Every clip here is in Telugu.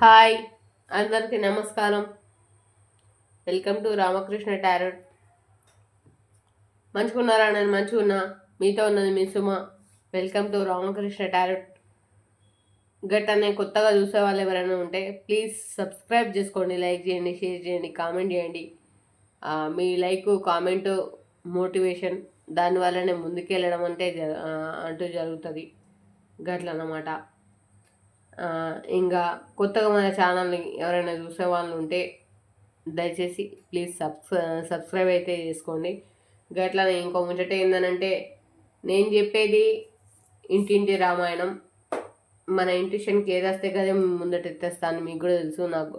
హాయ్ అందరికీ నమస్కారం. Welcome to Ramakrishna tarot. మంచుకున్నారా నేను మంచుకున్నా మీతో ఉన్నది మీ Suma. Welcome to Ramakrishna tarot. గట్టనే కొత్తగా చూసే వాళ్ళు ఎవరైనా ఉంటే ప్లీజ్ సబ్స్క్రైబ్ చేసుకోండి లైక్ చేయండి షేర్ చేయండి కామెంట్ చేయండి. మీ లైక్ కామెంట్ మోటివేషన్ దానివల్లనే ముందుకెళ్ళడం అంటే జ- అంటూ జరుగుతుంది. గట్లన్నమాట ఇంకా కొత్తగా మన ఛానల్ని ఎవరైనా చూసే వాళ్ళు ఉంటే దయచేసి ప్లీజ్ సబ్స్ సబ్స్క్రైబ్ అయితే చేసుకోండి. గట్లనే ఇంకో ముచ్చట ఏందనంటే నేను చెప్పేది ఇంటింటి రామాయణం. మన ఇంటిషన్కి ఏది వస్తే కదా ముందట ఎత్తేస్తాను మీకు కూడా తెలుసు నాకు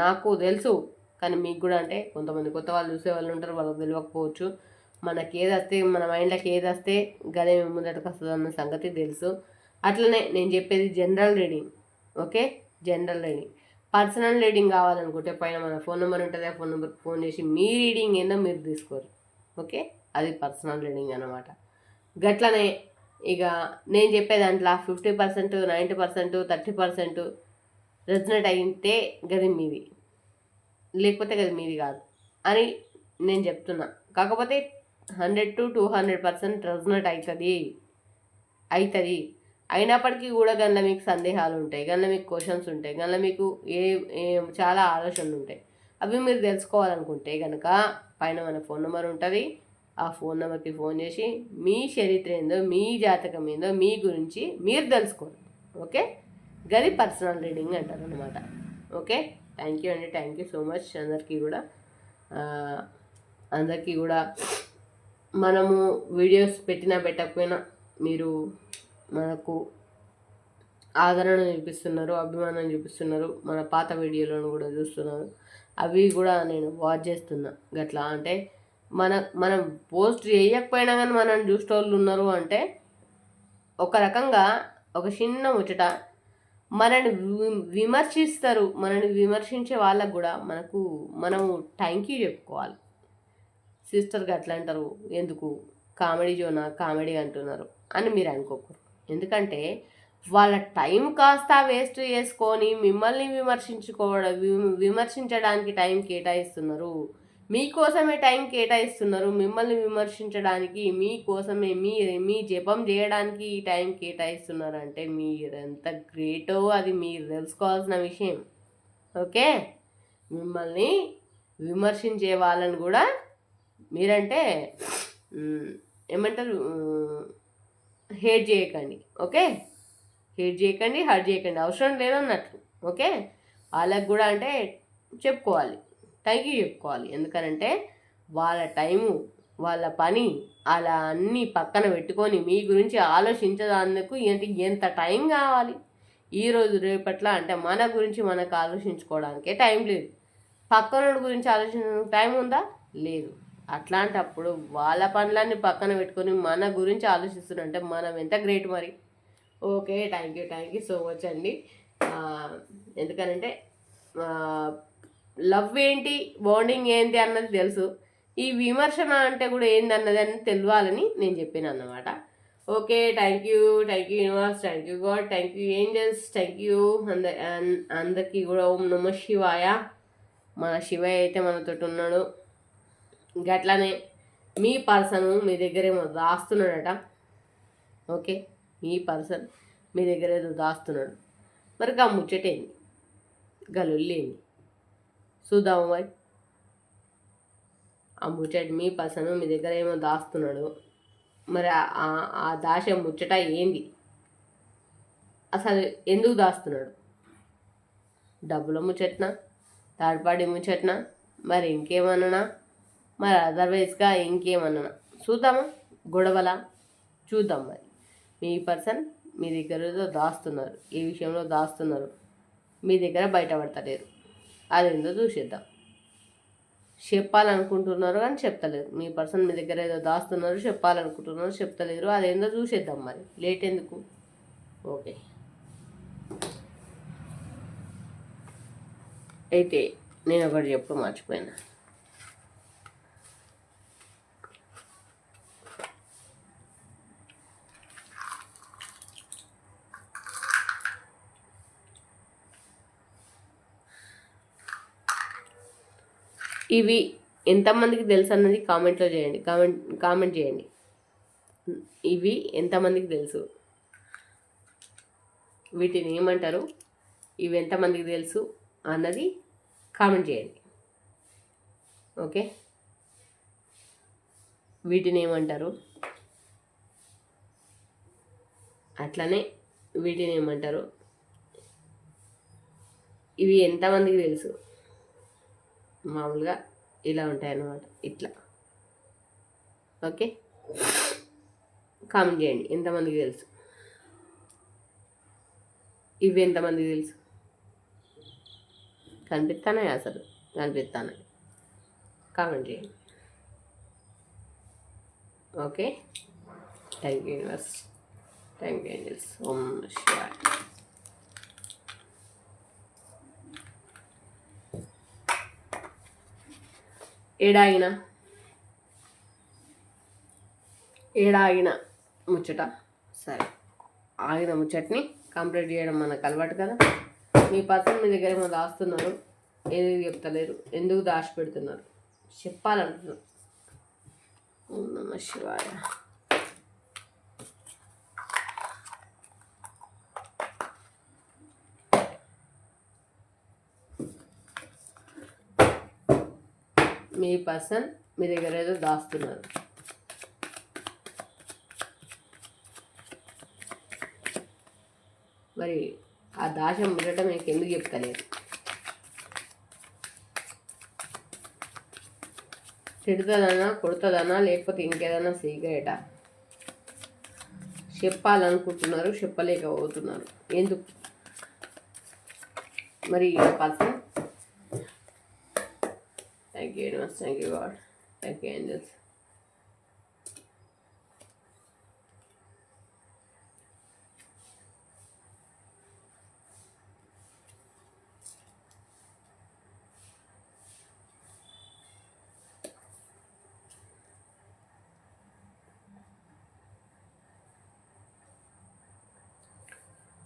నాకు తెలుసు కానీ మీకు కూడా అంటే కొంతమంది కొత్త వాళ్ళు చూసే వాళ్ళు ఉంటారు వాళ్ళకి తెలియకపోవచ్చు. మనకి ఏది వస్తే మన మైండ్లోకి ఏది వస్తే గదే ముందటకు వస్తుంది అన్న సంగతి తెలుసు. అట్లనే నేను చెప్పేది general reading. Okay? General reading. Personal reading కావాలనుకుంటే పైన మన ఫోన్ నెంబర్ ఉంటుంది ఆ ఫోన్ నెంబర్కి ఫోన్ చేసి మీ రీడింగ్ ఏందో మీరు తీసుకోరు. ఓకే? అది పర్సనల్ రీడింగ్ అనమాట గట్లనే ఇక నేను చెప్పే దాంట్లో fifty percent ninety percent thirty percent resonate అయితే గది మీది. లేకపోతే గది మీది కాదు అని నేను చెప్తున్నా. కాకపోతే hundred to two hundred percent resonate అవుతుంది అవుతుంది అయినప్పటికీ కూడా గండ్ల మీకు సందేహాలు ఉంటాయి గండ్ల మీకు క్వశ్చన్స్ ఉంటాయి గండ్ల మీకు ఏ చాలా ఆలోచనలు ఉంటాయి. అవి మీరు తెలుసుకోవాలనుకుంటే కనుక పైన మన ఫోన్ నెంబర్ ఉంటుంది. ఆ ఫోన్ నెంబర్కి ఫోన్ చేసి మీ చరిత్ర ఏందో మీ జాతకం ఏందో మీ గురించి మీరు తెలుసుకోండి. ఓకే? గది పర్సనల్ రీడింగ్ అంటారు అనమాట ఓకే? థ్యాంక్ యూ అండి. థ్యాంక్ యూ సో మచ్ అందరికీ కూడా అందరికీ కూడా మనము వీడియోస్ పెట్టినా పెట్టకపోయినా మీరు మనకు ఆదరణ చూపిస్తున్నారు అభిమానం చూపిస్తున్నారు మన పాత వీడియోలను కూడా చూస్తున్నారు. అవి కూడా నేను వాచ్ చేస్తున్నా. గట్లా అంటే మన మనం పోస్ట్ చేయకపోయినా కానీ మనం చూసేవాళ్ళు ఉన్నారు అంటే ఒక రకంగా ఒక చిన్న ముచ్చట మనని వి- విమర్శిస్తారు. మనని విమర్శించే వాళ్ళకు కూడా మనకు మనము థ్యాంక్ యూ చెప్పుకోవాలి. సిస్టర్గా అట్లా అంటారు. ఎందుకు? కామెడీ జోనా? కామెడీ అంటున్నారు అని మీరు అనుకోకూడదు. ఎందుకంటే వాళ్ళ టైం కాస్త వేస్ట్ చేసుకొని మిమ్మల్ని విమర్శించుకోవడం విమర్శించడానికి టైం కేటాయిస్తున్నారు. మీకోసమే టైం కేటాయిస్తున్నారు. మిమ్మల్ని విమర్శించడానికి మీకోసమే మీ మీ జపం చేయడానికి ఈ టైం కేటాయిస్తున్నారు అంటే మీరు ఎంత గ్రేటో అది మీరు తెలుసుకోవాల్సిన విషయం. ఓకే? మిమ్మల్ని విమర్శించే వాళ్ళని కూడా మీరంటే ఏమంటారు హేట్ చేయకండి ఓకే? హేట్ చేయకండి హర్ట్ చేయకండి అవసరం లేదన్నట్లు ఓకే? వాళ్ళకి కూడా అంటే చెప్పుకోవాలి థ్యాంక్ యూ చెప్పుకోవాలి. ఎందుకనంటే వాళ్ళ టైము వాళ్ళ పని అలా అన్నీ పక్కన పెట్టుకొని మీ గురించి ఆలోచించడానికి ఏంటి ఎంత టైం కావాలి? ఈరోజు రేపట్ల అంటే మన గురించి మనకు ఆలోచించుకోవడానికే టైం లేదు. పక్కనోడి గురించి ఆలోచించడానికి టైం ఉందా? లేదు. అట్లాంటప్పుడు వాళ్ళ పనులన్నీ పక్కన పెట్టుకొని మన గురించి ఆలోచిస్తుంటే మనం ఎంత గ్రేట్ మరి. Okay thank you thank you so much అండి. ఎందుకనంటే లవ్ ఏంటి బాండింగ్ ఏంటి అన్నది తెలుసు. ఈ విమర్శన అంటే కూడా ఏంది అన్నది అని తెలియాలని నేను చెప్పాను అన్నమాట. Okay thank you thank you universe thank you God thank you angels thank you అంద అన్- అందరికీ కూడా ఓం నమ శివాయ. మన శివయ్య అయితే మనతో ఉన్నాడు. గట్లనే మీ పర్సన్ మీ దగ్గర ఏమో దాస్తున్నాడట. ఓకే? మీ పర్సన్ మీ దగ్గర ఏదో దాస్తున్నాడు. మరి గా ముచ్చటేంది గా చూద్దాము మరి? ఆ ముచ్చట మీ పర్సన్ మీ దగ్గర ఏమో దాస్తున్నాడు. మరి ఆ- ఆ దాశ ముచ్చట ఏంది? అసలు ఎందుకు దాస్తున్నాడు? డబ్బుల ముచ్చట్నా? Third party ముచ్చట్నా? మరి ఇంకేమన్నా మరి అదర్వైజ్గా ఇంకేమన్నా చూద్దామా? గొడవల? చూద్దాం మరి. మీ పర్సన్ మీ దగ్గర ఏదో దాస్తున్నారు. ఏ విషయంలో దాస్తున్నారు. మీ దగ్గర బయటపడతలేరు. అదేందో చూసేద్దాం. చెప్పాలనుకుంటున్నారు కానీ చెప్తలేరు. మీ పర్సన్ మీ దగ్గర ఏదో దాస్తున్నారు చెప్పాలనుకుంటున్నారు చెప్తలేరు. అదేందో చూసేద్దాం మరి. లేట్ ఎందుకు? ఓకే. అయితే నేను ఒకటి చెప్పు మర్చిపోయినా. ఇవి ఎంతమందికి తెలుసు అన్నది కామెంట్లో చేయండి. కామెంట్ కామెంట్ చేయండి. ఇవి ఎంతమందికి తెలుసు? వీటిని ఏమంటారు? ఇవి ఎంతమందికి తెలుసు అన్నది కామెంట్ చేయండి. ఓకే? వీటిని ఏమంటారు? అట్లనే వీటిని ఏమంటారు? ఇవి ఎంతమందికి తెలుసు? మామూలుగా ఇలా ఉంటాయి అన్నమాట ఇట్లా. ఓకే? కామెంట్ చేయండి. ఎంతమందికి తెలుసు? ఇవి ఎంతమందికి తెలుసు? కనిపిస్తానే అసలు. కనిపిస్తానే. కామెంట్ చేయండి. Okay? Thank you universe. Thank you angels Om Shivaya. ఏడాయిన? ఏడాయిన ముచ్చట? సరే. ఆగిన ముచ్చట్ని కంప్లీట్ చేయడం మనకు అలవాటు కదా. మీ పర్సన్ మీ దగ్గర ఏమో దాస్తున్నారు. ఏది చెప్తలేరు. ఎందుకు దాచి పెడుతున్నారు చెప్పాలంటున్నారు ఓం నమ శివాయ. మీ పర్సన్ మీ దగ్గర ఏదో దాస్తున్నారు. మరి ఆ దాశం ఉండటం మీకు ఎందుకు చెప్తలేదు? తిడుతుందనా కొడుతుందనా లేకపోతే ఇంకేదైనా సీక్రెటా? చెప్పాలనుకుంటున్నారు చెప్పలేకపోతున్నారు. ఎందుకు? మరి person thank you universe thank you God thank you angels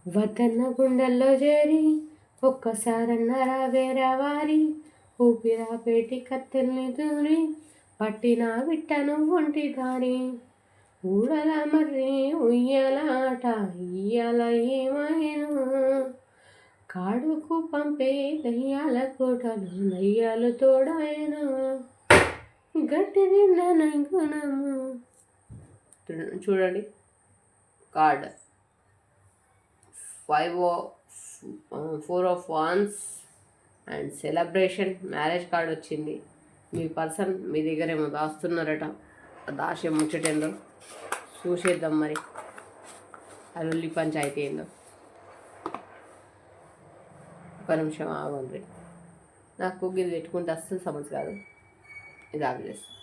వతన్న గుండెల్లో చేరి ఒక్కసారన్న రావేరా వారి ఊపిరా పేటి కత్తెల్ని దూరి పట్టిన విట్టను ఒంటి దారి. ఊడల మర్రి ఉయ్యలాట ఆట ఇయ్యాల ఏమాయను కాడుకు పంపే దయ్యాల కోటలు దయ్యాలు తోడాయను. గట్టిది నిన్న చూడండి. Card. Five four of wands and celebration marriage card వచ్చింది. మీ పర్సన్ మీ దగ్గర ఏమో దాస్తున్నారట. ఆ ముచ్చటేందో చూసేద్దాం మరి. అల్లుల్లి పంచాయతీ ఏందో? ఒక నిమిషం ఆగండి. నాకు ఇది పెట్టుకుంటే అస్సలు సమస్య కాదు. ఇది ఆఫ్ చేస్తా.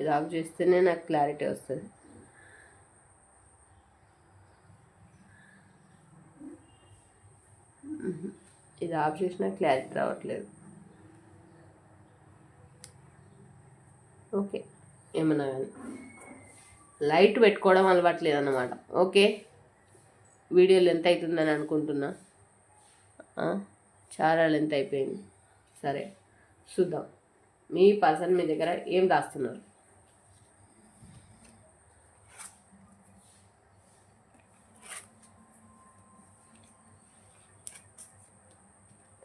ఇది ఆఫ్ చేస్తేనే నాకు క్లారిటీ వస్తుంది. ఇది ఆఫ్ చేసినా క్లారిటీ రావట్లేదు. ఓకే ఏమన్నా కానీ. లైట్ పెట్టుకోవడం అలవాట్లేదు అన్నమాట ఓకే వీడియోలు ఎంత అవుతుందని అనుకుంటున్నా. చాలా లెంత్ అయిపోయింది. సరే చూద్దాం. మీ పర్సన్ మీ దగ్గర ఏం దాస్తున్నారు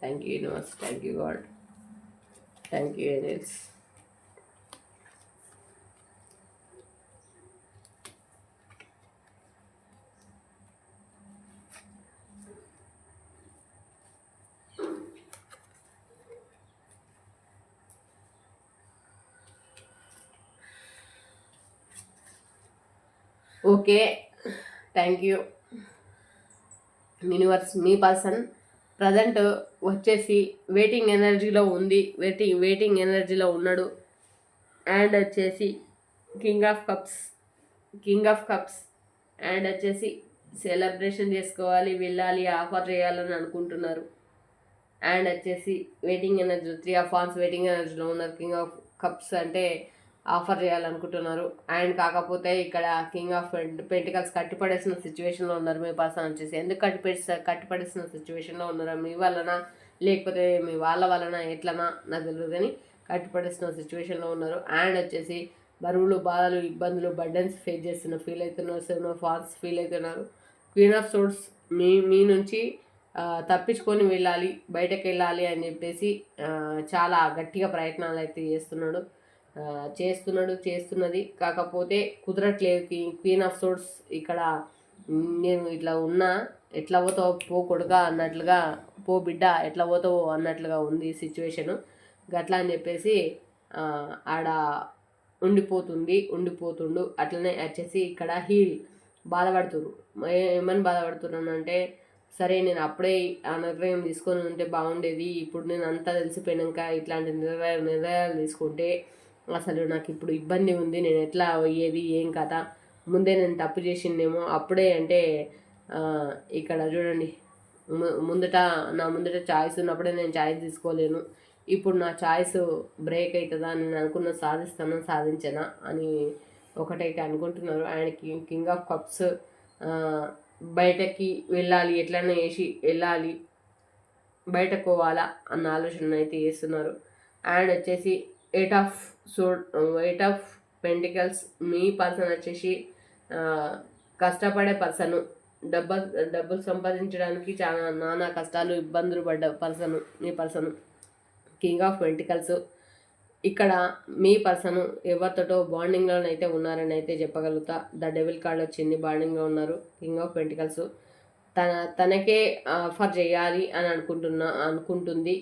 thank you universe thank you God thank you agents okay thank you universe మీ పర్సన్ ప్రజెంట్ వచ్చేసి వెయిటింగ్ ఎనర్జీలో ఉంది. వెయిటింగ్ వెయిటింగ్ ఎనర్జీలో ఉన్నాడు. అండ్ వచ్చేసి king of cups king of cups and వచ్చేసి సెలబ్రేషన్ చేసుకోవాలి వెళ్ళాలి ఆఫర్ చేయాలని అనుకుంటున్నారు. అండ్ వచ్చేసి వెయిటింగ్ ఎనర్జీ త్రీ ఆఫ్ ఫాన్స్ వెయిటింగ్ ఎనర్జీలో ఉన్నారు. కింగ్ ఆఫ్ కప్స్ అంటే ఆఫర్ చేయాలనుకుంటున్నారు. అండ్ కాకపోతే ఇక్కడ కింగ్ ఆఫ్ పెంటికల్స్ కట్టిపడేసిన సిచ్యువేషన్లో ఉన్నారు మీ పర్సన్ వచ్చేసి. ఎందుకు కట్టిపడేసిన కట్టిపడేసిన సిచ్యువేషన్లో ఉన్నారు? మీ వలన లేకపోతే మీ వాళ్ళ వలన ఎట్లనా? నాకు తెలియదు కానీ కట్టిపడేసిన సిచ్యువేషన్లో ఉన్నారు. అండ్ వచ్చేసి బరువులు బాధలు ఇబ్బందులు బర్డన్స్ ఫేస్ చేస్తున్న ఫీల్ అవుతున్నారు. సెవెన్ ఫాల్స్ ఫీల్ అవుతున్నారు. క్వీన్ ఆఫ్ సోర్స్ మీ మీ నుంచి తప్పించుకొని వెళ్ళాలి బయటకు వెళ్ళాలి అని చెప్పేసి చాలా గట్టిగా ప్రయత్నాలు అయితే చేస్తున్నాడు. చేస్తున్నాడు చేస్తున్నది. కాకపోతే కుదరట్లేదు. క్వీన్ ఆఫ్ సోర్స్ ఇక్కడ నేను ఇట్లా ఉన్నా ఎట్లా పోతావు పో కొడుకా అన్నట్లుగా పో బిడ్డ ఎట్లా పోతావు అన్నట్లుగా ఉంది సిచ్యువేషను గట్లా అని చెప్పేసి ఆడ ఉండిపోతుంది ఉండిపోతుండు. అట్లనే వచ్చేసి ఇక్కడ హీల్ బాధపడుతురు ఏమని బాధపడుతున్నాను అంటే సరే నేను అప్పుడే ఆ నిర్ణయం తీసుకొని ఉంటే బాగుండేది. ఇప్పుడు నేను అంతా తెలిసిపోయాక ఇట్లాంటి నిర్ణయాలు నిర్ణయాలు తీసుకుంటే అసలు నాకు ఇప్పుడు ఇబ్బంది ఉంది నేను ఎట్లా అయ్యేది ఏం కథ? ముందే నేను తప్పు చేసిందేమో అప్పుడే అంటే ఇక్కడ చూడండి. ము- ముందట నా ముందట ఛాయిస్ ఉన్నప్పుడే నేను ఛాయిస్ తీసుకోలేను. ఇప్పుడు నా ఛాయిస్ బ్రేక్ అవుతుందా నేను అనుకున్న సాధిస్తానా సాధించనా అని ఒకటైతే అనుకుంటున్నారు. ఆయనకి కింగ్ ఆఫ్ కప్స్ బయటకి వెళ్ళాలి ఎట్లైనా వేసి వెళ్ళాలి బయటకు పోవాలా అన్న ఆలోచన అయితే చేస్తున్నారు. అండ్ వచ్చేసి eight of so eight of pentacles me person వచ్చేసి కష్టపడే పర్సన్ డబ్బు డబ్బులు సంపాదించడానికి చాలా నానా కష్టాలు ఇబ్బందులు పడ్డ పర్సన్ మీ పర్సన్ కింగ్ ఆఫ్ పెంటికల్స్ ఇక్కడ మీ పర్సన్ ఎవరితోటో బాండింగ్లోనైతే ఉన్నారని అయితే చెప్పగలుగుతా. ద డెవిల్ కార్డ్ వచ్చింది బాండింగ్లో ఉన్నారు కింగ్ ఆఫ్ పెంటికల్స్ తన తనకే ఆఫర్ చేయాలి అని అనుకుంటున్నా అనుకుంటుంది.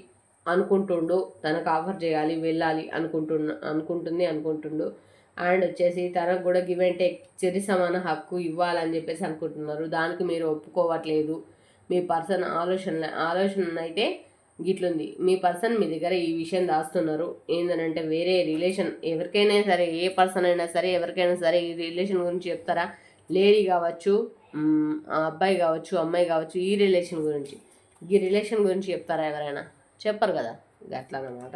అనుకుంటుండు తనకు ఆఫర్ చేయాలి వెళ్ళాలి అనుకుంటున్న అనుకుంటుంది అనుకుంటుండు. అండ్ వచ్చేసి తనకు కూడా గివ్ అండ్ టేక్ చెరి సమాన హక్కు ఇవ్వాలని చెప్పేసి అనుకుంటున్నారు. దానికి మీరు ఒప్పుకోవట్లేదు. మీ పర్సన్ ఆలోచన ఆలోచన అయితే గిట్లుంది. మీ పర్సన్ మీ దగ్గర ఈ విషయం దాస్తున్నారు. ఏంటంటే వేరే రిలేషన్ ఎవరికైనా సరే ఏ పర్సన్ అయినా సరే ఎవరికైనా సరే ఈ రిలేషన్ గురించి చెప్తారా? లేడీ కావచ్చు అబ్బాయి కావచ్చు అమ్మాయి కావచ్చు ఈ రిలేషన్ గురించి. ఈ రిలేషన్ గురించి చెప్తారా ఎవరైనా? చెప్పరు కదా గట్లనమాట అన్నమాట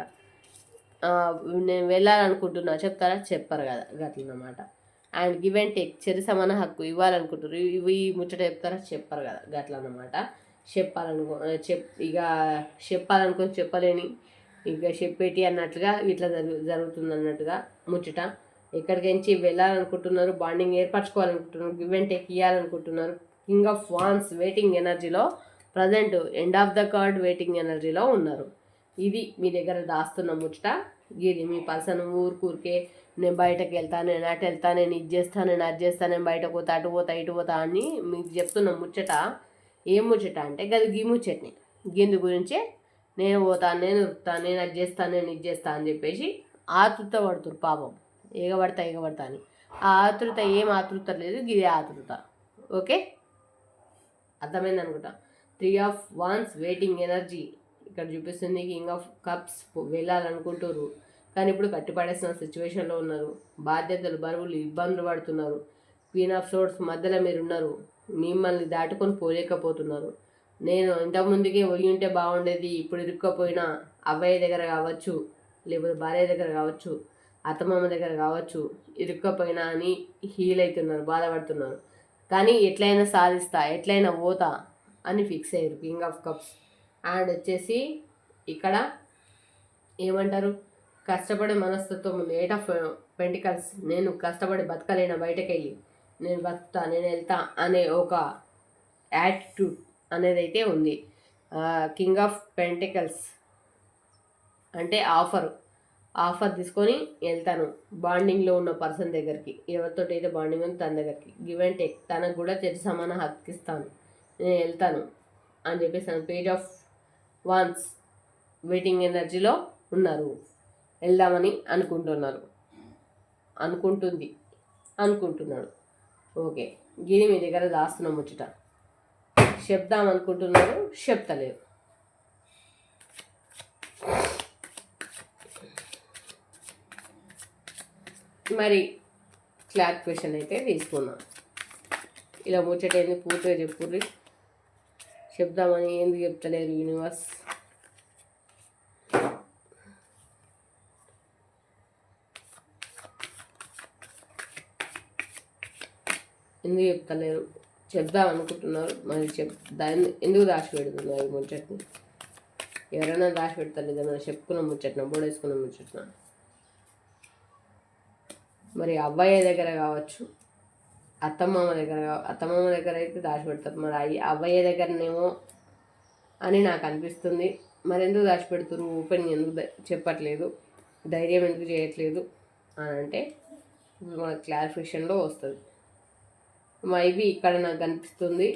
నేను వెళ్ళాలనుకుంటున్నా చెప్తారా? చెప్పరు కదా గట్ల అన్నమాట అండ్ గివ్ అండ్ టేక్ చెరి సమాన హక్కు ఇవ్వాలనుకుంటారు ఇవి ముచ్చట చెప్తారా? చెప్పరు కదా గట్ల అన్నమాట చెప్పాలనుకో చెప్ ఇక చెప్పాలనుకొని చెప్పలేని ఇక చెప్పేటి అన్నట్లుగా ఇట్లా జరుగు జరుగుతుంది అన్నట్టుగా ముచ్చట ఎక్కడికించి వెళ్ళాలనుకుంటున్నారు బాండింగ్ ఏర్పరచుకోవాలనుకుంటున్నారు గివ్ అండ్ టేక్ ఇవ్వాలనుకుంటున్నారు కింగ్ ఆఫ్ వాన్స్ వెయిటింగ్ ఎనర్జీలో present end of the card waiting ఎనర్జీలో ఉన్నారు. ఇది మీ దగ్గర దాస్తున్న ముచ్చట. ఇది మీ పర్సన్ ఊరికూరికే నేను బయటకు వెళ్తా నేను అటు వెళ్తా నేను ఇది చేస్తా నేను అది చేస్తా నేను బయటకు పోతా అటు పోతా ఇటు పోతా అని మీకు చెప్తున్న ముచ్చట. ఏం ముచ్చట అంటే గది గీ ముచ్చట్ని. గిందు గురించే నేను పోతాను నేను ఉరుకుతాను నేను అది చేస్తాను నేను ఇది చేస్తా అని చెప్పేసి ఆతృత పడుతురు పాపం. ఎగబడతా ఎగబడతా అని. ఆ ఆతృత ఏం ఆతృత లేదు గిదే ఆతృత. ఓకే? అర్థమైంది అనుకుంటా? Three of wands waiting energy. ఇక్కడ చూపిస్తుంది కింగ్ ఆఫ్ కప్స్ వెళ్ళాలనుకుంటారు కానీ ఇప్పుడు కట్టిపడేసిన సిచ్యువేషన్లో ఉన్నారు. బాధ్యతలు బరువులు ఇబ్బందులు పడుతున్నారు. క్వీన్ ఆఫ్ సోర్స్ మధ్యలో మీరు ఉన్నారు మిమ్మల్ని దాటుకొని పోలేకపోతున్నారు. నేను ఇంతకుముందుకే పోయి ఉంటే బాగుండేది ఇప్పుడు ఇరుక్కపోయినా అబ్బాయి దగ్గర కావచ్చు లేకపోతే భార్య దగ్గర కావచ్చు అత్తమామ దగ్గర కావచ్చు ఇరుక్కపోయినా అని హీల్ అవుతున్నారు బాధపడుతున్నారు. కానీ ఎట్లయినా సాధిస్తా ఎట్లయినా పోతా. అని ఫిక్స్ అయ్యారు. King of cups. అండ్ వచ్చేసి ఇక్కడ ఏమంటారు? కష్టపడే మనస్తత్వం ఉంది. Eight of pentacles. నేను కష్టపడి బతకలేను? బయటకెళ్ళి. నేను బతుకుతా నేను వెళ్తా అనే ఒక యాటిట్యూడ్ అనేది అయితే ఉంది కింగ్ ఆఫ్ పెంటికల్స్ అంటే ఆఫర్. ఆఫర్ తీసుకొని వెళ్తాను. బాండింగ్లో ఉన్న పర్సన్ దగ్గరికి. ఎవరితోటి అయితే బాండింగ్ ఉంది తన దగ్గరికి. Give and take. తనకు కూడా చెట్టు సమాన హక్కు ఇస్తాను. నేను వెళ్తాను అని చెప్పేసి పేజ్ ఆఫ్ వాన్స్ వెయిటింగ్ ఎనర్జీలో ఉన్నారు. వెళ్దామని అనుకుంటున్నారు. అనుకుంటుంది. అనుకుంటున్నాడు. ఓకే. గిరి మీ దగ్గర దాస్తున్నాం ముచ్చట. చెప్దాం అనుకుంటున్నాడు చెప్తలేదు. మరి క్లాత్ క్వశ్చన్ అయితే తీసుకున్నాం. ఇలా ముచ్చట ఏంది పూర్తిగా చెప్పుర్రి. చెప్దామని ఎందుకు చెప్తలేరు యూనివర్స్ ఎందుకు చెప్తలేరు? చెప్దాం అనుకుంటున్నారు. మరి చెప్ దాన్ని ఎందుకు దాచి పెడుతున్నారు ఈ ముచ్చట్ని? ఎవరైనా దాచి పెడతారు ఏదైనా చెప్పుకున్న ముచ్చట్న బోడేసుకున్న ముచ్చట్న? మరి అబ్బాయి దగ్గర కావచ్చు. అత్తమామ దగ్గర అత్తమ్మమ్మ అత్తమామ దగ్గర అయితే దాచి పెడతారు మరి అయ్యి అబ్బాయి దగ్గరనేమో అని నాకు అనిపిస్తుంది. మరి ఎందుకు దాచిపెడుతురు ఓపెన్ ఎందుకు చెప్పట్లేదు. ధైర్యం ఎందుకు చేయట్లేదు అని అంటే ఇప్పుడు మన క్లారిఫికేషన్లో వస్తుంది. మైబీ ఇక్కడ నాకు అనిపిస్తుంది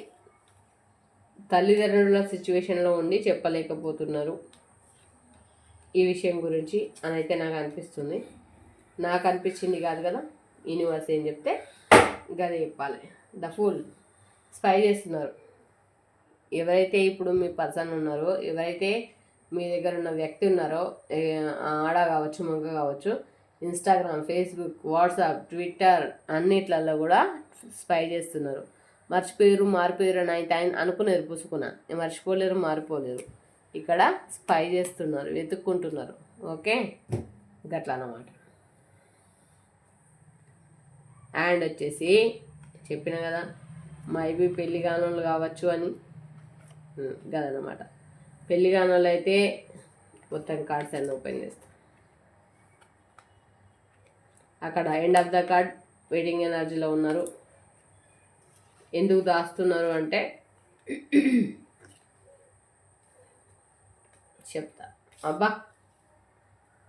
తల్లిదండ్రుల సిచ్యువేషన్లో ఉండి చెప్పలేకపోతున్నారు ఈ విషయం గురించి అని అయితే నాకు అనిపిస్తుంది. నాకు అనిపించింది కాదు కదా? యూనివర్స్ ఏం చెప్తే గది చెప్పాలి. The full. స్పై చేస్తున్నారు. ఎవరైతే ఇప్పుడు మీ పర్సన్ ఉన్నారో ఎవరైతే మీ దగ్గర ఉన్న వ్యక్తి ఉన్నారో ఆడ కావచ్చు మగ కావచ్చు ఇన్స్టాగ్రామ్ ఫేస్బుక్ వాట్సాప్ ట్విట్టర్ అన్నిట్లలో కూడా స్పై చేస్తున్నారు. మర్చిపోయారు మారిపోయారు అని అయితే ఆయన అనుకునేరు మర్చిపోలేరు మారిపోలేరు. ఇక్కడ స్పై చేస్తున్నారు వెతుక్కుంటున్నారు. ఓకే? గట్లా అన్నమాట అండ్ వచ్చేసి చెప్పిన కదా మైబీ పెళ్ళి కానోళ్ళు కావచ్చు అని. కదనమాట పెళ్ళి కానోళ్ళు అయితే మొత్తం కార్డ్స్ అన్నీ ఓపెన్ చేస్తాం. అక్కడ end of the card waiting ఎనర్జీలో ఉన్నారు. ఎందుకు దాస్తున్నారు అంటే చెప్తా. అబ్బా!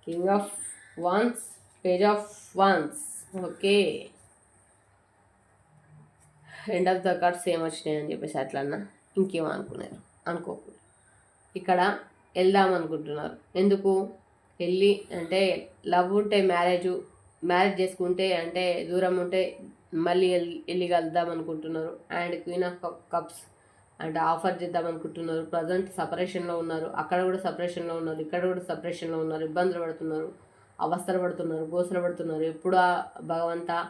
King of wands page of wands okay end of the card same వచ్చినాయి అని చెప్పేసి అట్లా అన్న ఇంకేమో అనుకున్నారు? అనుకోకుండా. ఇక్కడ వెళ్దాం అనుకుంటున్నారు. ఎందుకు? వెళ్ళి అంటే లవ్ ఉంటే మ్యారేజ్ మ్యారేజ్ చేసుకుంటే అంటే దూరం ఉంటే మళ్ళీ వెళ్ళి వెళ్ళి కలుద్దాం అనుకుంటున్నారు. అండ్ క్వీన్ ఆఫ్ కప్స్ అంటే ఆఫర్ చేద్దాం అనుకుంటున్నారు. ప్రజెంట్ సపరేషన్లో ఉన్నారు. అక్కడ కూడా సపరేషన్లో ఉన్నారు. ఇక్కడ కూడా సపరేషన్లో ఉన్నారు. ఇబ్బందులు పడుతున్నారు. అవస్థలు పడుతున్నారు. గోసలు పడుతున్నారు. ఎప్పుడు ఆ భగవంత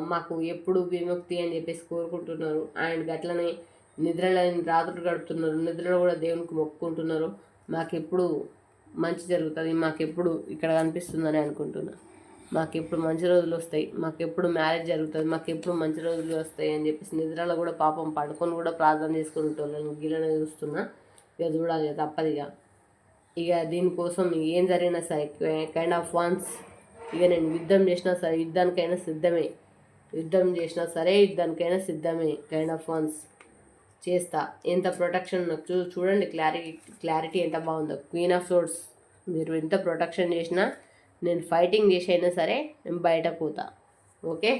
మాకు ఎప్పుడు విముక్తి అని చెప్పేసి కోరుకుంటున్నారు. అండ్ గట్లనే నిద్రలేని రాత్రులు గడుపుతున్నారు. నిద్రలో కూడా దేవునికి మొక్కుకుంటున్నారు. మాకెప్పుడు మంచి జరుగుతుంది. మాకెప్పుడు ఇక్కడ కనిపిస్తుందని అనుకుంటున్నా. మాకెప్పుడు మంచి రోజులు వస్తాయి. మాకెప్పుడు మ్యారేజ్ జరుగుతుంది. మాకెప్పుడు మంచి రోజులు వస్తాయి అని చెప్పేసి నిద్రలో కూడా పాపం పడుకొని కూడా ప్రార్థన చేసుకుంటున్నాను గిలనే చూస్తున్నా. ఇక చూడాలి ఇక తప్పదిగా ఇక. దీనికోసం ఏం జరిగినా సరే కైండ్ ఆఫ్ వన్స్ ఇక నేను యుద్ధం చేసినా సరే యుద్ధానికైనా సిద్ధమే. యుద్ధం చేసినా సరే యుద్ధానికైనా సిద్ధమే కైండ్ ఆఫ్ వన్స్ చేస్తా. ఎంత ప్రొటెక్షన్ చూ చూడండి క్లారిటీ క్లారిటీ ఎంత బాగుందో. క్వీన్ ఆఫ్ సోర్స్ మీరు ఎంత ప్రొటెక్షన్ చేసినా నేను ఫైటింగ్ చేసి అయినా సరే నేను బయట పోతా. ఓకే?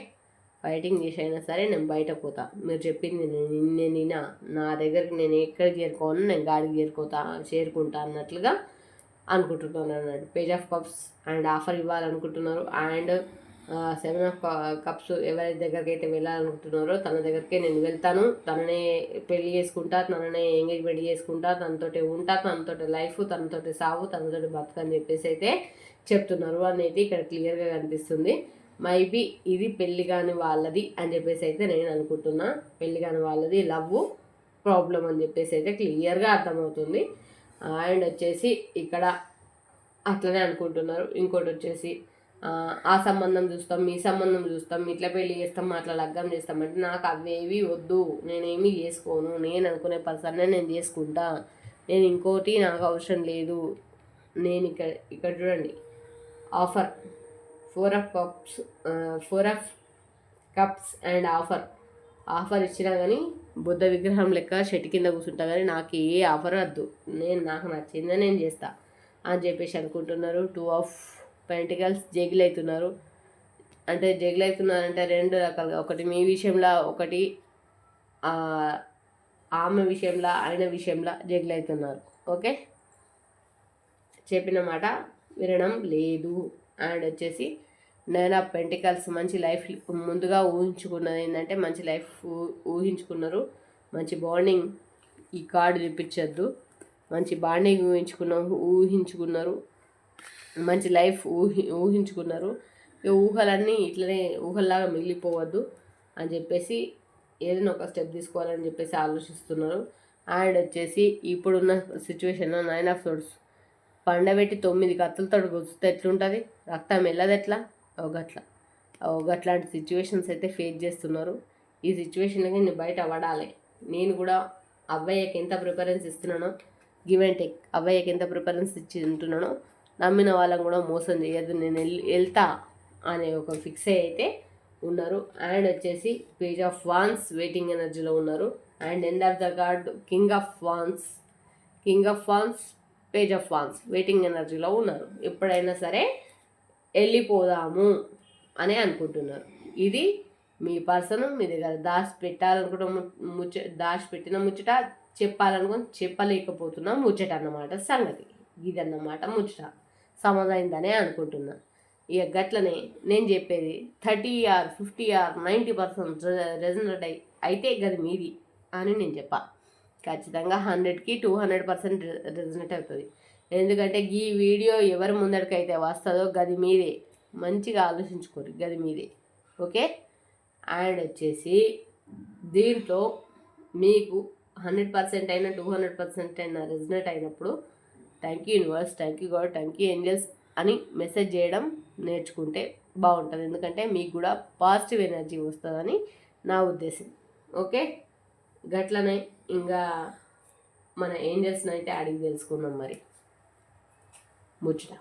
ఫైటింగ్ చేసి అయినా సరే నేను బయట పోతా. మీరు చెప్పింది నేను నేను నా దగ్గరికి నేను ఎక్కడికి చేరుకోను నేను గాడికి చేరుకోతా చేరుకుంటా అన్నట్లుగా అనుకుంటున్నాను అన్నాడు page of cups and offer ఇవ్వాలనుకుంటున్నారు and seven of cups ఎవరి దగ్గరికి అయితే వెళ్ళాలనుకుంటున్నారో తన దగ్గరికే నేను వెళ్తాను. తననే పెళ్ళి చేసుకుంటా తననే ఎంగేజ్మెంట్ చేసుకుంటా తనతోటి ఉంటా తనతోటి లైఫ్ తనతోటి సావు తనతోటి బతుకని చెప్పేసి అయితే చెప్తున్నారు. అనేది ఇక్కడ క్లియర్గా కనిపిస్తుంది. మైబీ ఇది పెళ్ళి కాని వాళ్ళది అని చెప్పేసి అయితే నేను అనుకుంటున్నా. పెళ్ళి కాని వాళ్ళది లవ్ ప్రాబ్లం అని చెప్పేసి అయితే క్లియర్గా అర్థమవుతుంది. అండ్ వచ్చేసి ఇక్కడ అట్లనే అనుకుంటున్నారు. ఇంకోటి వచ్చేసి ఆ, సంబంధం చూస్తాం మీ సంబంధం చూస్తాం ఇట్లా పెళ్ళి చేస్తాం అట్లా లగ్గం చేస్తాం అంటే నాకు అవేవి వద్దు. నేనేమి చేసుకోను. నేను అనుకునే పర్సన్నే నేను చేసుకుంటా. నేను ఇంకోటి నాకు అవసరం లేదు. నేను ఇక్కడ ఇక్కడ చూడండి. Offer. Four of cups four of cups and offer. Offer ఇచ్చినా కానీ బుద్ధ విగ్రహం లెక్క చెట్టు కింద కూర్చుంటా కానీ నాకు ఏ ఆఫర్ వద్దు నేను నాకు నచ్చిందే నేను చేస్తా అని చెప్పేసి అనుకుంటున్నారు. టూ ఆఫ్ పెంటికల్స్ జగిలవుతున్నారు అంటే జగిలవుతున్నారంటే రెండు రకాలుగా. ఒకటి మీ విషయంలో ఒకటి ఆమె విషయంలో ఆయన విషయంలో జగిలవుతున్నారు ఓకే? చెప్పిన మాట వినడం లేదు. అండ్ వచ్చేసి నైన్ ఆఫ్ పెంటికల్స్ మంచి లైఫ్ ముందుగా ఊహించుకున్నది ఏంటంటే మంచి లైఫ్ ఊ- ఊహించుకున్నారు. మంచి బాండింగ్ ఈ కార్డు చూపించద్దు మంచి బాండింగ్ ఊహించుకున్న ఊహించుకున్నారు. మంచి లైఫ్ ఊహి ఊహించుకున్నారు. ఈ ఊహలన్నీ ఇట్లనే ఊహల్లాగా మిగిలిపోవద్దు అని చెప్పేసి ఏదైనా ఒక స్టెప్ తీసుకోవాలని చెప్పేసి ఆలోచిస్తున్నారు. అండ్ వచ్చేసి ఇప్పుడున్న సిచ్యువేషన్లో నైన్ ఆఫ్ సోర్స్ పండబెట్టి తొమ్మిది కత్తులతో గుర్తితే ఎట్లుంటుంది? రక్తం వెళ్ళదు ఎట్లా? గట్ల ఒక గట్లాంటి సిచ్యువేషన్స్ అయితే ఫేస్ చేస్తున్నారు. ఈ సిచ్యువేషన్లకి నేను బయట పడాలి. నేను కూడా అబ్బాయికి ఎంత ప్రిఫరెన్స్ ఇస్తున్నానో గివ్ అండ్ టేక్ ఎంత ప్రిఫరెన్స్ ఇచ్చి ఉంటున్నానో నమ్మిన వాళ్ళని కూడా మోసం చేయొద్దు. నేను వెళ్ళి వెళ్తా అనే ఒక ఫిక్స్ అయితే ఉన్నారు. అండ్ వచ్చేసి పేజ్ ఆఫ్ వాన్స్ వెయిటింగ్ ఎనర్జీలో ఉన్నారు. And end of the god king of wands king of wands page of wands waiting ఎనర్జీలో ఉన్నారు. ఎప్పుడైనా సరే వెళ్ళిపోదాము అని అనుకుంటున్నారు. ఇది మీ పర్సన్ మీ దగ్గర దాచి పెట్టాలనుకుంటే ముచ్చ దాచి పెట్టిన ముచ్చట చెప్పాలనుకుని చెప్పలేకపోతున్నా ముచ్చట అన్నమాట సంగతి. ఇదన్నమాట ముచ్చట. సమదైందనే అనుకుంటున్నా. ఇక గట్లనే నేను చెప్పేది thirty or fifty or ninety percent regenerate అయి అయితే గది మీది అని నేను చెప్పా. ఖచ్చితంగా హండ్రెడ్కి టూ హండ్రెడ్ పర్సెంట్ రెజనేట్ అవుతుంది. ఎందుకంటే ఈ వీడియో ఎవరి ముందడికైతే వస్తుందో గది మీదే. మంచిగా ఆలోచించుకోరు గది మీదే. ఓకే? అండ్ వచ్చేసి దీంట్లో మీకు హండ్రెడ్ పర్సెంట్ అయినా టూ హండ్రెడ్ పర్సెంట్ అయినా రెజినేట్ అయినప్పుడు thank you universe thank you god thank you angels అని మెసేజ్ చేయడం నేర్చుకుంటే బాగుంటుంది. ఎందుకంటే మీకు కూడా పాజిటివ్ ఎనర్జీ వస్తుందని నా ఉద్దేశం. ఓకే? గట్లనే ఇంకా మన ఏంజల్స్ని అయితే అడిగి తెలుసుకుందాం మరి. ముచ్చట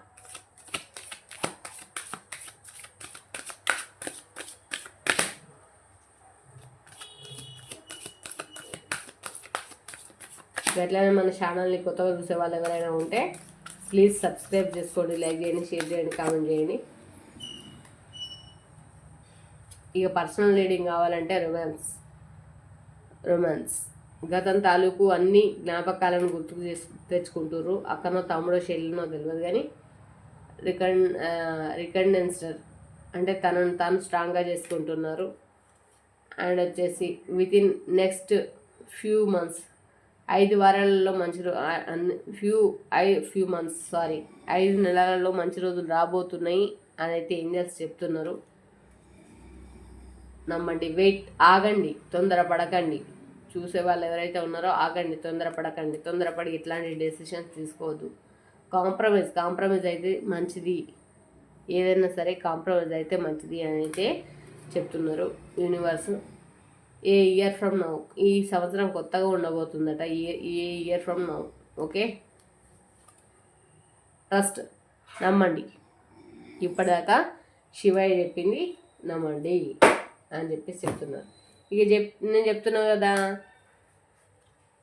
గట్లనే మన ఛానల్ని కొత్తగా చూసే వాళ్ళు ఎవరైనా ఉంటే ప్లీజ్ సబ్స్క్రైబ్ చేసుకోండి లైక్ చేయండి షేర్ చేయండి కామెంట్ చేయండి. ఇక పర్సనల్ రీడింగ్ కావాలంటే రొమాన్స్ రొమాన్స్ గతం తాలూకు అన్ని జ్ఞాపకాలను గుర్తుకు చేసు తెచ్చుకుంటారు అక్కనో తమ్ముడో చెల్లినో తెలియదు కానీ రికన్ రికండెన్స్టర్ అంటే తనను తాను స్ట్రాంగ్గా చేసుకుంటున్నారు. అండ్ వచ్చేసి with in next few months ఐదు వారాలలో మంచి అన్ని few I few months sorry ఐదు నెలలలో మంచి రోజులు రాబోతున్నాయి అని అయితే ఏంజల్స్ చెప్తున్నారు. నమ్మండి వెయిట్ ఆగండి తొందరపడకండి. చూసే వాళ్ళు ఎవరైతే ఉన్నారో ఆగండి తొందరపడకండి. తొందరపడి ఇట్లాంటి డెసిషన్స్ తీసుకోవద్దు. కాంప్రమైజ్ కాంప్రమైజ్ అయితే మంచిది. ఏదైనా సరే కాంప్రమైజ్ అయితే మంచిది అని అయితే చెప్తున్నారు universe a year from now ఈ సంవత్సరం కొత్తగా ఉండబోతుందట a a year from now okay trust నమ్మండి. ఇప్పటిదాకా శివయ్య చెప్పింది నమ్మండి అని చెప్పేసి చెప్తున్నారు. ఇక చెప్ నేను చెప్తున్నావు కదా.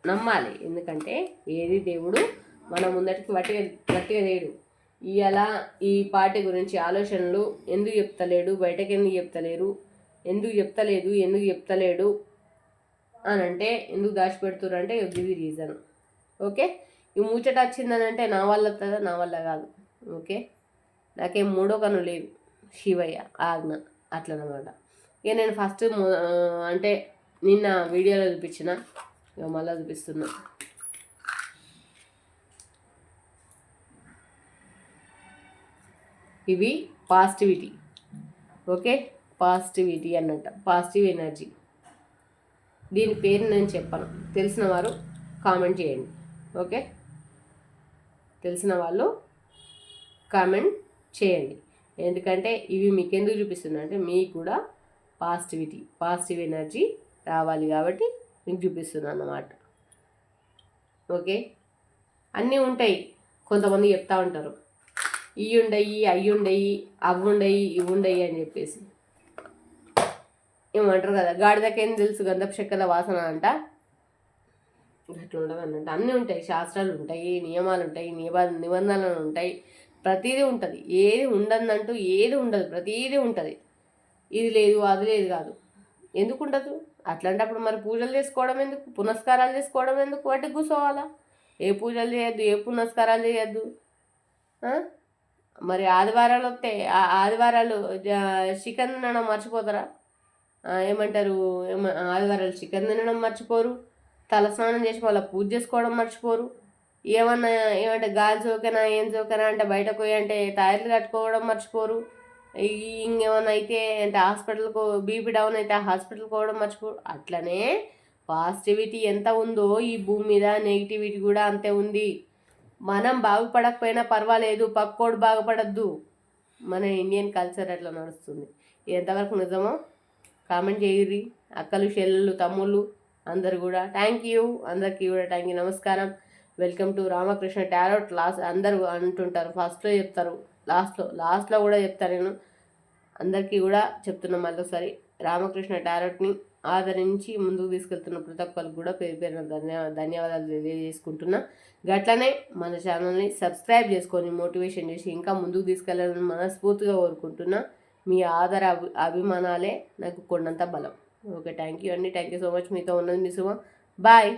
నమ్మాలి. ఎందుకంటే ఏది దేవుడు మన ముందటికి వట్టిగా గట్టిగా లేడు. ఇలా ఈ పార్టీ గురించి ఆలోచనలు ఎందుకు చెప్తలేడు? బయటకు ఎందుకు చెప్తలేరు? ఎందుకు చెప్తలేదు? ఎందుకు చెప్తలేడు? అని అంటే ఎందుకు దాచిపెడుతురు అంటే ఇది రీజన్ ఓకే? ఈ ముచ్చట వచ్చిందని అంటే నా వల్ల కదా నా వల్ల కాదు. ఓకే? నాకేం మూడో కను లేదు శివయ్య ఆజ్ఞ. అట్లనమాట. ఇక నేను ఫస్ట్ అంటే నిన్న వీడియోలో చూపించిన. ఇక మళ్ళీ చూపిస్తున్నా. ఇవి పాజిటివిటీ. ఓకే? పాజిటివిటీ అన్నట్ట. Positive energy. దీని పేరు నేను చెప్పను. తెలిసిన వారు కామెంట్ చేయండి. ఓకే? తెలిసిన వాళ్ళు కామెంట్ చేయండి. ఎందుకంటే ఇవి మీకు ఎందుకు చూపిస్తున్నా అంటే మీకు కూడా పాజిటివిటీ పాజిటివ్ ఎనర్జీ రావాలి కాబట్టి మీకు చూపిస్తున్నాను అన్నమాట ఓకే? అన్నీ ఉంటాయి. కొంతమంది చెప్తా ఉంటారు. ఇవి ఉండయి అవి ఉండయి అవి ఉండయి ఇవి ఉండయి అని చెప్పేసి. ఏమంటారు కదా గాడిదకేం తెలుసు గంధపు చెక్కల వాసన అంట. అట్లా ఉండదు అన్నట్టు. అన్నీ ఉంటాయి. శాస్త్రాలు ఉంటాయి నియమాలు ఉంటాయి నియమ నిబంధనలు ఉంటాయి. ప్రతిదీ ఉంటుంది. ఏది ఉండదంటూ ఏది ఉండదు. ప్రతిదీ ఉంటుంది. ఇది లేదు అది లేదు కాదు. ఎందుకు ఉండదు? అట్లాంటప్పుడు మరి పూజలు చేసుకోవడం ఎందుకు? పునస్కారాలు చేసుకోవడం ఎందుకు? వాటికి కూర్చోవాలా? ఏ పూజలు చేయొద్దు ఏ పునస్కారాలు చేయొద్దు? మరి ఆదివారాలు వస్తే ఆదివారాలు చికెన్ తినడం మర్చిపోతారా? ఏమంటారు ఆదివారాలు చికెన్ తినడం మర్చిపోరు తలస్నానం చేసి వాళ్ళ పూజ చేసుకోవడం మర్చిపోరు. ఏమన్నా ఏమంటే గాలి సోకనా ఏం సోకనా అంటే బయటకు పోయి అంటే టైర్లు కట్టుకోవడం మర్చిపోరు. ఇంకేమైనా అయితే అంటే హాస్పిటల్కు బీపీ డౌన్ అయితే హాస్పిటల్కి పోవడం మర్చిపో అట్లనే పాజిటివిటీ ఎంత ఉందో ఈ భూమి మీద నెగిటివిటీ కూడా అంతే ఉంది. మనం బాగుపడకపోయినా పర్వాలేదు పక్కోడు బాగుపడద్దు. మన ఇండియన్ కల్చర్ అట్లా నడుస్తుంది. ఎంతవరకు నిజమో కామెంట్ చేయరి అక్కలు చెల్లెళ్ళు తమ్ముళ్ళు అందరు కూడా థ్యాంక్ యూ. అందరికీ కూడా థ్యాంక్ యూ. నమస్కారం. Welcome to Ramakrishna tarot last అందరూ అంటుంటారు ఫస్ట్లో చెప్తారు లాస్ట్లో లాస్ట్లో కూడా చెప్తాను నేను. అందరికీ కూడా చెప్తున్నా మళ్ళీసారి రామకృష్ణ టారెట్ని ఆదరించి ముందుకు తీసుకెళ్తున్న ప్రతి ఒక్కరికి కూడా పేరు పేరున ధన్య ధన్యవాదాలు తెలియజేసుకుంటున్నా. గట్లనే మన ఛానల్ని సబ్స్క్రైబ్ చేసుకొని మోటివేషన్ చేసి ఇంకా ముందుకు తీసుకెళ్ళాలని మనస్ఫూర్తిగా కోరుకుంటున్నా. మీ ఆదర అభి అభిమానాలే నాకు కొండంత బలం. ఓకే థ్యాంక్ యూ అండి. Thank you so much. మీతో ఉన్నది మీ శుభం. బాయ్.